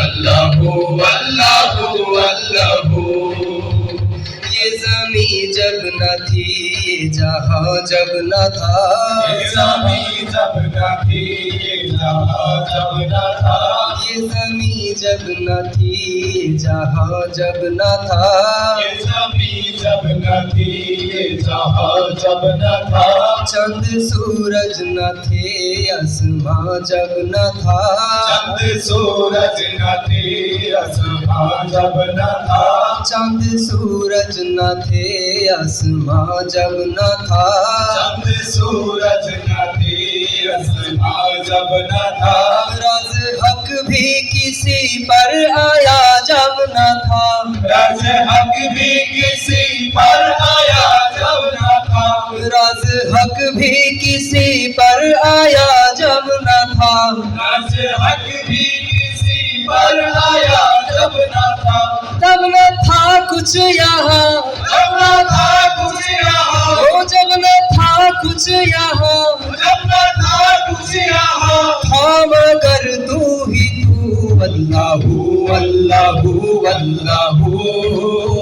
अल्लाह अल्लाह अल्लाह। ये जमी जब न थी जहाँ जब न था। जमी जब न थी जहाँ जब न था। ये जमी जब न थी जहाँ जब न था। ये थी जहाँ जब न था चंद सूरज न थे आसमां जब न था। चंद सूरज न थे आसमां जब न था। चंद सूरज न थे आसमां जब न था। चंद सूरज न थे आसमां जब न था। राज हक भी किसी पर आया जब न था। राज हक भी किसी पर आया जब न था। राज हक भी किसी पर आया जब न था। राज हक भी किसी पर आया जब न था। तब न था कुछ यहाँ। जब न था कुछ यहाँ। ओ जब न था कुछ यहाँ। जब न था कुछ यहाँ। था मगर तू ही तू अल्लाहू अल्लाहू अल्लाहू।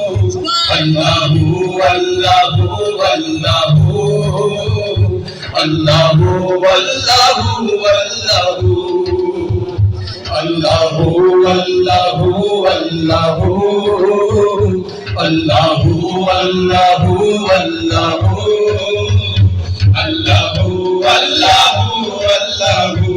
அல்லாஹூ அல்லாஹூ அல்லாஹூ அல்லாஹூ அல்லாஹூ அல்லாஹூ அல்லாஹூ அல்லாஹூ அல்லாஹூ அல்லாஹூ அல்லாஹூ அல்லாஹூ அல்லாஹூ அல்லாஹூ அல்லாஹூ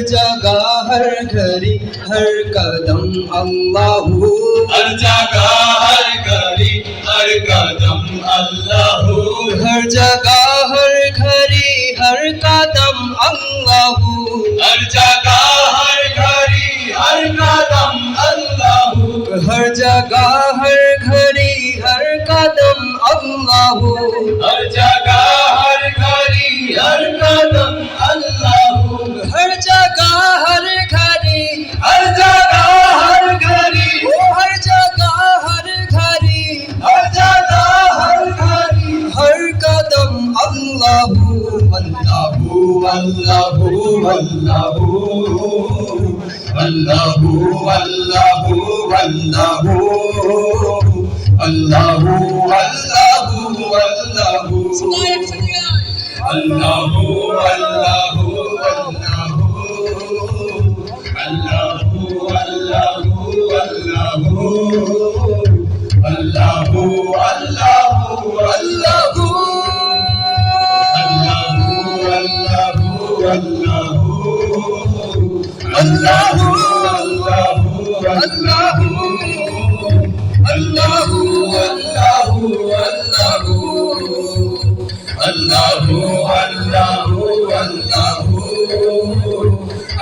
जगह हर घड़ी हर कदम अल्लाहू हर जगह हर घड़ी हर कदम अल्लाह हर जगह हर घड़ी हर कदम अल्लाहू हर जगह हर घड़ी हर कदम अल्लाह हर जगह हर घड़ी हर कदम अल्लाहू हर जगह हर घड़ी Oh